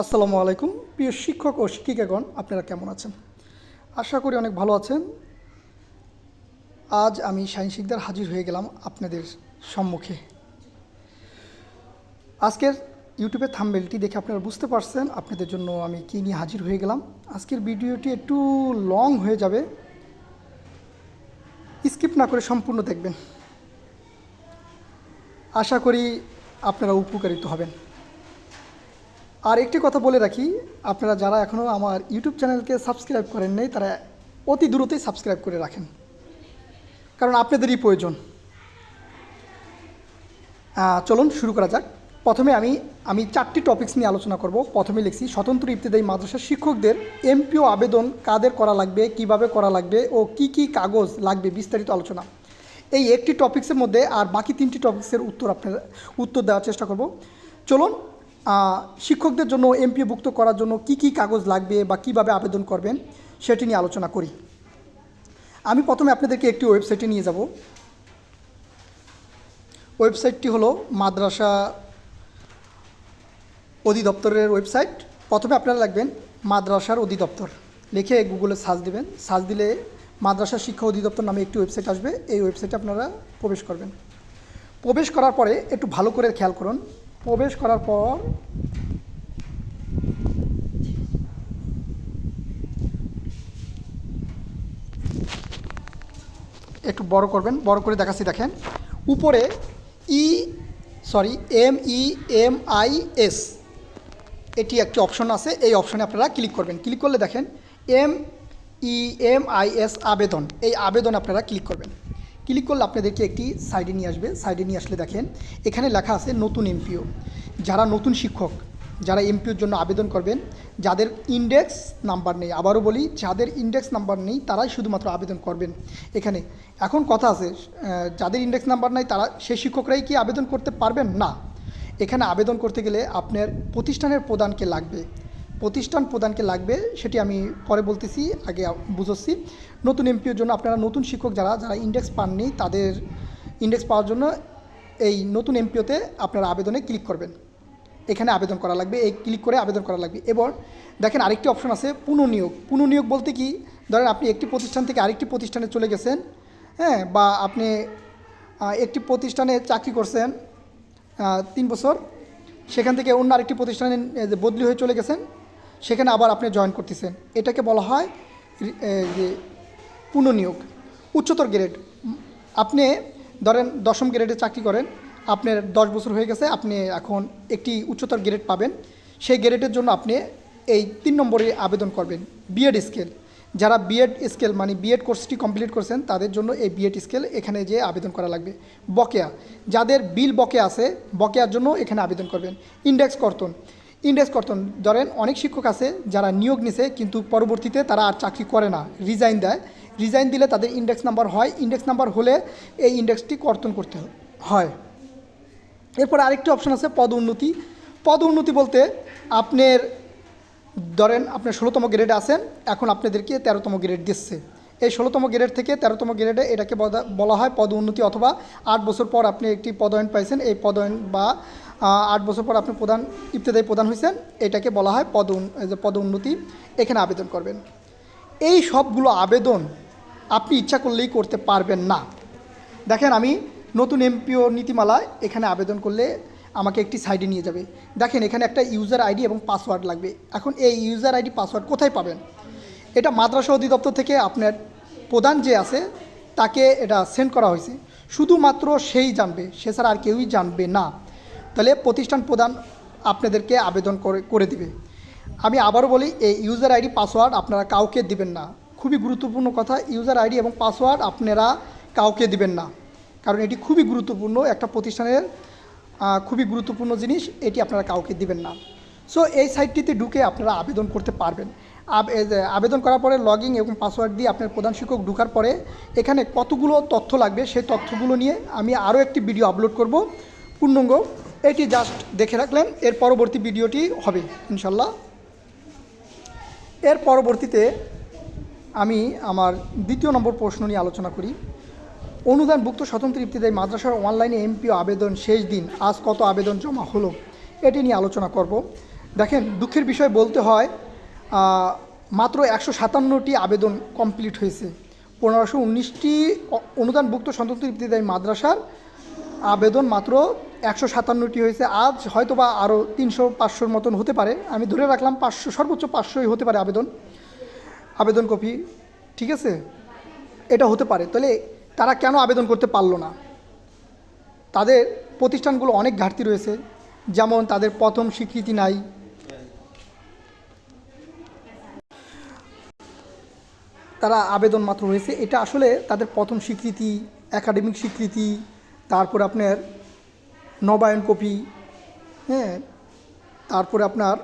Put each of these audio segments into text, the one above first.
আসসালামু আলাইকুম। প্রিয় শিক্ষক ও শিক্ষিকাগণ, আপনারা কেমন আছেন? আশা করি অনেক ভালো আছেন। আজ আমি সাইন শিকদার হাজির হয়ে গেলাম আপনাদের সম্মুখে। আজকের ইউটিউবের থাম্বেলটি দেখে আপনারা বুঝতে পারছেন আপনাদের জন্য আমি কী নিয়ে হাজির হয়ে গেলাম। আজকের ভিডিওটি একটু লং হয়ে যাবে। স্কিপ না করে সম্পূর্ণ দেখবেন। আশা করি আপনারা উপকারিত হবেন। আর একটি কথা বলে রাখি, আপনারা যারা এখনও আমার ইউটিউব চ্যানেলকে সাবস্ক্রাইব করেন নাই, তারা অতি দ্রুতই সাবস্ক্রাইব করে রাখেন। কারণ আপনাদেরই প্রয়োজন। চলুন শুরু করা যাক। প্রথমে আমি আমি চারটি টপিকস নিয়ে আলোচনা করব। প্রথমে লিখছি, স্বতন্ত্র ইবতদায়ী মাদ্রাসার শিক্ষকদের এমপিও আবেদন কাদের করা লাগবে, কীভাবে করা লাগবে ও কি কি কাগজ লাগবে বিস্তারিত আলোচনা। এই একটি টপিক্সের মধ্যে আর বাকি তিনটি টপিক্সের উত্তর আপনার, উত্তর দেওয়ার চেষ্টা করব। চলুন শিক্ষকদের জন্য এমপিও ভুক্ত করার জন্য কি কি কাগজ লাগবে বা কীভাবে আবেদন করবেন সেটি নিয়ে আলোচনা করি। আমি প্রথমে আপনাদেরকে একটি ওয়েবসাইটে নিয়ে যাব। ওয়েবসাইটটি হলো মাদ্রাসা অধিদপ্তরের ওয়েবসাইট। প্রথমে আপনারা লাগবেন মাদ্রাসার অধিদপ্তর। লিখে গুগলে সার্চ দিবেন। সার্চ দিলে মাদ্রাসা শিক্ষা অধিদপ্তর নামে একটি ওয়েবসাইট আসবে। এই ওয়েবসাইটে আপনারা প্রবেশ করবেন। প্রবেশ করার পরে একটু ভালো করে খেয়াল করুন। প্রবেশ করার পর একটু বড় করবেন, বড় করে দেখাচ্ছি, দেখেন। উপরে E sorry M E M I S এটি একটি অপশন আছে, এই অপশনে আপনারা ক্লিক করবেন। ক্লিক করলে দেখেন M E M I S আবেদন, এই আবেদন আপনারা ক্লিক করবেন। ক্লিক করলে আপনাদেরকে একটি সাইডে নিয়ে আসবে। সাইডে নিয়ে আসলে দেখেন, এখানে লেখা আছে নতুন এমপিও। যারা নতুন শিক্ষক, যারা এমপিওর জন্য আবেদন করবেন, যাদের ইন্ডেক্স নাম্বার নেই, আবারও বলি, যাদের ইন্ডেক্স নাম্বার নেই, তারাই শুধুমাত্র আবেদন করবেন। এখানে, এখন কথা আছে যাদের ইন্ডেক্স নাম্বার নাই, তারা সেই শিক্ষকরাই কি আবেদন করতে পারবেন? না। এখানে আবেদন করতে গেলে আপনার প্রতিষ্ঠানের প্রদানকে লাগবে। প্রতিষ্ঠান প্রদানকে লাগবে, সেটি আমি পরে বলতেছি, আগে বুঝোচ্ছি। নতুন এমপিওর জন্য আপনারা নতুন শিক্ষক যারা যারা ইন্ডেক্স পাননি, তাদের ইন্ডেক্স পাওয়ার জন্য এই নতুন এমপিওতে আপনারা আবেদনে ক্লিক করবেন। এখানে আবেদন করা লাগবে, এই ক্লিক করে আবেদন করা লাগবে। এবং দেখেন আরেকটি অপশন আছে পুনঃনিয়োগ। পুনঃনিয়োগ বলতে কি? ধরেন আপনি একটি প্রতিষ্ঠান থেকে আরেকটি প্রতিষ্ঠানে চলে গেছেন হ্যাঁ বা আপনি একটি প্রতিষ্ঠানে চাকরি করছেন তিন বছর, সেখান থেকে অন্য আরেকটি প্রতিষ্ঠানে বদলি হয়ে চলে গেছেন সেখানে আবার আপনি জয়েন করতেছেন। এটাকে বলা হয় যে পুনঃনিয়োগ উচ্চতর গ্রেড আপনি ধরেন দশম গ্রেডে চাকরি করেন, আপনার দশ বছর হয়ে গেছে, আপনি এখন একটি উচ্চতর গ্রেড পাবেন। সেই গ্রেডের জন্য আপনি এই তিন নম্বরে আবেদন করবেন বিএড স্কেল যারা বিএড স্কেল মানে বিএড কোর্সটি কমপ্লিট করছেন, তাদের জন্য এই বিএড স্কেল এখানে যে আবেদন করা লাগবে। বকেয়া। যাদের বিল বকেয়া আছে, বকেয়ার জন্য এখানে আবেদন করবেন। ইন্ডেক্স কর্তন। ইন্ডেক্স কর্তন। ধরেন, অনেক শিক্ষক আছে যারা নিয়োগ নিছে, কিন্তু পরবর্তীতে তারা আর চাকরি করে না রিজাইন দেয়। রিজাইন দিলে তাদের ইন্ডেক্স নাম্বার হয়। ইন্ডেক্স নাম্বার হলে এই ইন্ডেক্সটি কর্তন করতে হয়। এরপর আরেকটি অপশন আছে পদ উন্নতি। পদ উন্নতি বলতে আপনার, ধরেন আপনার ষোলোতম গ্রেডে আছেন, এখন আপনাদেরকে তেরোতম গ্রেড দিচ্ছে। এই ষোলোতম গ্রেড থেকে তেরোতম গ্রেডে এটাকে বলা- হয় পদ উন্নতি অথবা আট বছর পর আপনি একটি পদায়ন পাইছেন। এই পদায়ন বা আট বছর পর আপনি প্রধান ইত্যাদি প্রধান হয়েছেন, এটাকে বলা হয় পদ যে পদ উন্নতি। এখানে আবেদন করবেন। এই সবগুলো আবেদন আপনি ইচ্ছা করলেই করতে পারবেন না। দেখেন, আমি নতুন এমপিও নীতিমালায় এখানে আবেদন করলে আমাকে একটি সাইডে নিয়ে যাবে। দেখেন, এখানে একটা ইউজার আইডি এবং পাসওয়ার্ড লাগবে। এখন এই ইউজার আইডি, পাসওয়ার্ড কোথায় পাবেন? এটা মাদ্রাসা অধিদপ্তর থেকে আপনার প্রধান যে আছে, তাকে এটা সেন্ড করা হয়েছে। শুধুমাত্র সেই জানবে, সে ছাড়া আর কেউই জানবে না। তাহলে প্রতিষ্ঠান প্রধান আপনাদেরকে আবেদন করে করে দিবে। আমি আবারও বলি, এই ইউজার আইডি পাসওয়ার্ড আপনারা কাউকে দিবেন না। খুবই গুরুত্বপূর্ণ কথা ইউজার আইডি এবং পাসওয়ার্ড আপনারা কাউকে দিবেন না। কারণ এটি খুবই গুরুত্বপূর্ণ একটা প্রতিষ্ঠানের খুবই গুরুত্বপূর্ণ জিনিস, এটি আপনারা কাউকে দিবেন না। সো এই সাইটটিতে ঢুকে আপনারা আবেদন করতে পারবেন। আবেদন করার পরে লগইন এবং পাসওয়ার্ড দিয়ে আপনার প্রধান শিক্ষক ঢুকার পরে এখানে কতগুলো তথ্য লাগবে, সেই তথ্যগুলো নিয়ে আমি আরও একটি ভিডিও আপলোড করব। পূর্ণাঙ্গ এটি জাস্ট দেখে রাখলেন, এর পরবর্তী ভিডিওটি হবে, ইনশাল্লাহ। এর পরবর্তীতে আমি আমার দ্বিতীয় নম্বর প্রশ্ন নিয়ে আলোচনা করি। অনুদানভুক্ত স্বতন্ত্র ইবতিদায়ী মাদ্রাসার অনলাইনে এমপিও আবেদন শেষ দিন, আজ কত আবেদন জমা হলো, এটি নিয়ে আলোচনা করব। দেখেন, দুঃখের বিষয় বলতে হয় মাত্র একশো সাতান্নটি আবেদন কমপ্লিট হয়েছে। পনেরোশো উনিশটি অনুদানভুক্ত স্বতন্ত্র ইবতিদায়ী মাদ্রাসার আবেদন মাত্র একশো সাতান্নটি হয়েছে। আজ হয়তো বা আরও তিনশো পাঁচশোর মতন হতে পারে। আমি ধরে রাখলাম পাঁচশো, সর্বোচ্চ পাঁচশোই হতে পারে আবেদন। আবেদন কপি, ঠিক আছে? এটা হতে পারে। তাহলে তারা কেন আবেদন করতে পারল না? তাদের প্রতিষ্ঠানগুলো অনেক ঘাটতি রয়েছে। যেমন তাদের প্রথম স্বীকৃতি নাই। তারা আবেদন মাত্র হয়েছে এটা আসলে তাদের প্রথম স্বীকৃতি একাডেমিক স্বীকৃতি তারপর আপনার নবায়ন কপি হ্যাঁ তারপরে আপনার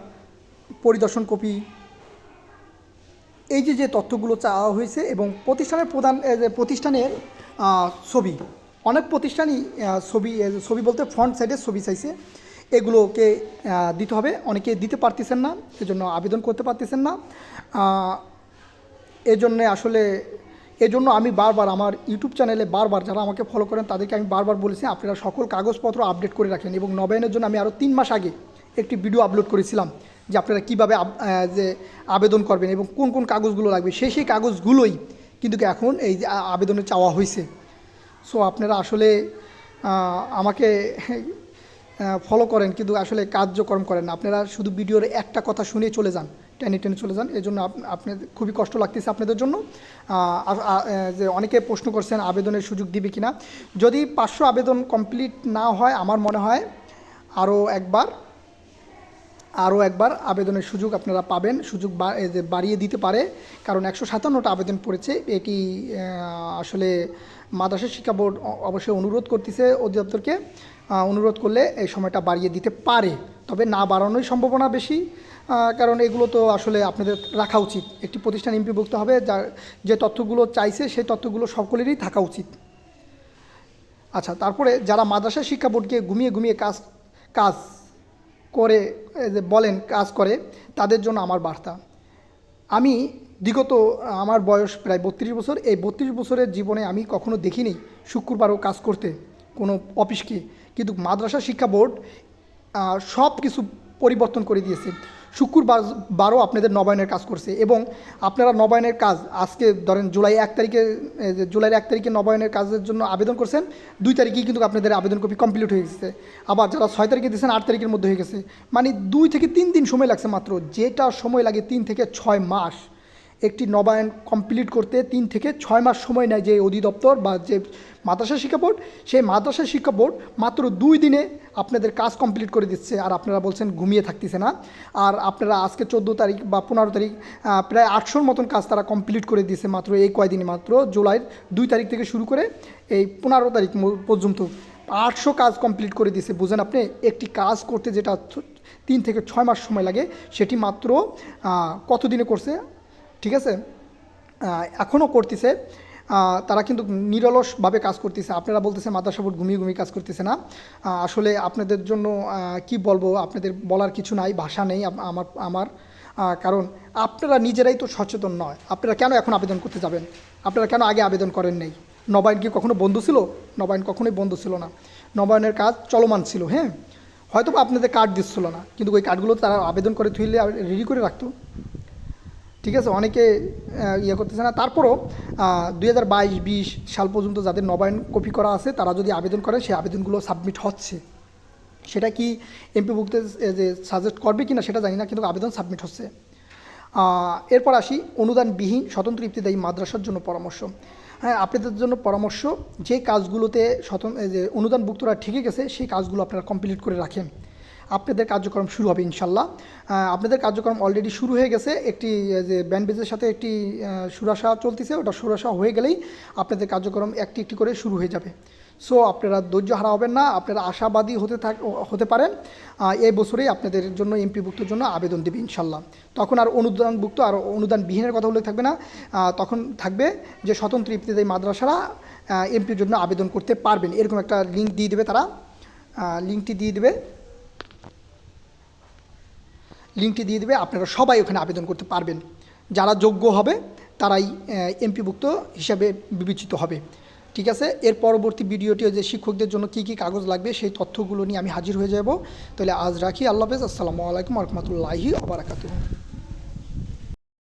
পরিদর্শন কপি। এই যে যে তথ্যগুলো চাওয়া হয়েছে এবং প্রতিষ্ঠানের প্রধান প্রতিষ্ঠানের ছবি, অনেক প্রতিষ্ঠানই ছবি ছবি বলতে ফ্রন্ট সাইডে ছবি চাইছে। এগুলোকে দিতে হবে। অনেকে দিতে পারতেছেন না, এজন্য আবেদন করতে পারতেছেন না। এজন্যে আসলে এজন্য আমি বারবার আমার ইউটিউব চ্যানেলে বারবার যারা আমাকে ফলো করেন, তাদেরকে আমি বারবার বলেছি, আপনারা সকল কাগজপত্র আপডেট করে রাখেন এবং নবায়নের জন্য আমি আরও তিন মাস আগে একটি ভিডিও আপলোড করেছিলাম যে আপনারা কীভাবে যে আবেদন করবেন এবং কোন কোন কাগজগুলো লাগবে। সেই সেই কাগজগুলোই কিন্তু এখন এই যে আবেদনে চাওয়া হয়েছে সো আপনারা আসলে আমাকে ফলো করেন কিন্তু আসলে কার্যক্রম করেন আপনারা শুধু ভিডিওর একটা কথা শুনে চলে যান। টেনে টেনে চলে যান। এই জন্য আপ- আপনাদের খুবই কষ্ট লাগতেছে আপনাদের জন্য। যে অনেকে প্রশ্ন করছেন আবেদনের সুযোগ দিবে কিনা। যদি পাঁচশো আবেদন কমপ্লিট না হয়, আমার মনে হয় আরও একবার আরও একবার আবেদনের সুযোগ আপনারা পাবেন। সুযোগ বাড়িয়ে দিতে পারে। কারণ একশো সাতান্নটা আবেদন পড়েছে। এটি আসলে মাদ্রাসা শিক্ষা বোর্ড অবশ্যই অনুরোধ করতেছে অধিদপ্তরকে। অনুরোধ করলে এই সময়টা বাড়িয়ে দিতে পারে। তবে না বাড়ানোই সম্ভাবনা বেশি। কারণ এগুলো তো আসলে আপনাদের রাখা উচিত। একটি প্রতিষ্ঠান এমপিভুক্ত হবে, যার যে তথ্যগুলো চাইছে, সেই তথ্যগুলো সকলেরই থাকা উচিত। আচ্ছা তারপরে যারা মাদ্রাসা শিক্ষা বোর্ডকে ঘুমিয়ে ঘুমিয়ে কাজ কাজ করে বলেন, কাজ করে, তাদের জন্য আমার বার্তা। আমি বিগত, আমার বয়স প্রায় বত্রিশ বছর, এই বত্রিশ বছরের জীবনে আমি কখনো দেখিনি শুক্রবারও কাজ করতে কোনো অফিসকে। কিন্তু মাদ্রাসা শিক্ষা বোর্ড সব কিছু পরিবর্তন করে দিয়েছে। শুক্রবার বারও আপনাদের নবায়নের কাজ করছে এবং আপনারা নবায়নের কাজ আজকে ধরেন জুলাই এক তারিখে জুলাইয়ের এক তারিখে নবায়নের কাজের জন্য আবেদন করছেন, দুই তারিখেই কিন্তু আপনাদের আবেদন কপি কমপ্লিট হয়ে গেছে। আবার যারা ছয় তারিখে দিয়েছেন, আট তারিখের মধ্যে হয়ে গেছে। মানে দুই থেকে তিন দিন সময় লাগছে মাত্র, যেটা সময় লাগে তিন থেকে ছয় মাস। একটি নবায়ন কমপ্লিট করতে তিন থেকে ছয় মাস সময় নেয় যে অধিদপ্তর বা যে মাদ্রাসা শিক্ষা বোর্ড সেই মাদ্রাসা শিক্ষা বোর্ড মাত্র দুই দিনে আপনাদের কাজ কমপ্লিট করে দিচ্ছে। আর আপনারা বলছেন ঘুমিয়ে থাকতেছে না। আর আপনারা আজকে চোদ্দ তারিখ বা পনেরো তারিখ প্রায় আটশোর মতন কাজ তারা কমপ্লিট করে দিয়েছে মাত্র এই কয়দিনে মাত্র জুলাইয়ের দুই তারিখ থেকে শুরু করে এই পনেরো তারিখ পর্যন্ত আটশো কাজ কমপ্লিট করে দিয়েছে। বুঝেন আপনি একটি কাজ করতে যেটা তিন থেকে ছয় মাস সময় লাগে সেটি মাত্র আহ, কত দিনে করছে? ঠিক আছে? এখনও করতেছে। তারা কিন্তু নিরলসভাবে কাজ করতেছে। আপনারা বলতেছে, মাদ্রাসা ঘুমিয়ে ঘুমিয়ে কাজ করতেছে না। আসলে আপনাদের জন্য কি বলব, আপনাদের বলার কিছু নাই, ভাষা নেই আমার আমার। কারণ আপনারা নিজেরাই তো সচেতন নয়। আপনারা কেন এখন আবেদন করতে যাবেন? আপনারা কেন আগে আবেদন করেন নেই? নবায়ন কি কখনো বন্ধু ছিল? নবায়ন কখনোই বন্ধু ছিল না। নবায়নের কাজ চলমান ছিল হ্যাঁ? হয়তো আপনাদের কার্ড দিচ্ছিল না, কিন্তু ওই কার্ডগুলো তারা আবেদন করে থুইলে রেডি করে রাখতো। ঠিক আছে, অনেকে ইয়ে করতেছে না। তারপরও দুই হাজার বাইশ, বিশ সাল পর্যন্ত যাদের নবায়ন কপি করা আছে, তারা যদি আবেদন করে, সেই আবেদনগুলো সাবমিট হচ্ছে। সেটা কি এমপিভুক্তে যে সাজেস্ট করবে কি না সেটা জানি না, কিন্তু আবেদন সাবমিট হচ্ছে। এরপর আসি, অনুদানবিহীন স্বতন্ত্র ইবতিদায়ী মাদ্রাসার জন্য পরামর্শ। হ্যাঁ আপনাদের জন্য পরামর্শ, যে কাজগুলোতে স্বতন্ত্র যে অনুদানভুক্তরা ঠিকই গেছে, সেই কাজগুলো আপনারা কমপ্লিট করে রাখেন। আপনাদের কার্যক্রম শুরু হবে ইনশাল্লাহ। আপনাদের কার্যক্রম অলরেডি শুরু হয়ে গেছে। একটি যে ব্যান্ডবেজের সাথে একটি সুরাশা চলতেছে, ওটা সুরাশা হয়ে গেলেই আপনাদের কার্যক্রম একটি একটি করে শুরু হয়ে যাবে। সো আপনারা ধৈর্য হারা হবেন না, আপনারা আশাবাদী হতে থাক, হতে পারেন। এই বছরেই আপনাদের জন্য এমপিভুক্তর জন্য আবেদন দেবে ইনশাল্লাহ। তখন আর অনুদানভুক্ত আর অনুদান বিহীনের কথা উল্লেখ থাকবে না। তখন থাকবে যে স্বতন্ত্র ইবতিদায়ী মাদ্রাসারা এমপির জন্য আবেদন করতে পারবেন। এরকম একটা লিঙ্ক দিয়ে দেবে তারা। লিঙ্কটি দিয়ে দেবে। লিঙ্কটি দিয়ে দেবে, আপনারা সবাই ওখানে আবেদন করতে পারবেন। যারা যোগ্য হবে, তারাই এমপিভুক্ত হিসাবে বিবেচিত হবে। ঠিক আছে? এর পরবর্তী ভিডিওটি যে শিক্ষকদের জন্য কী কী কাগজ লাগবে, সেই তথ্যগুলো নিয়ে আমি হাজির হয়ে যাব। তাহলে আজ রাখি। আল্লাহ হাফেজ। আসসালামু আলাইকুম রহমতুল্লাহি আবরাকাতুহ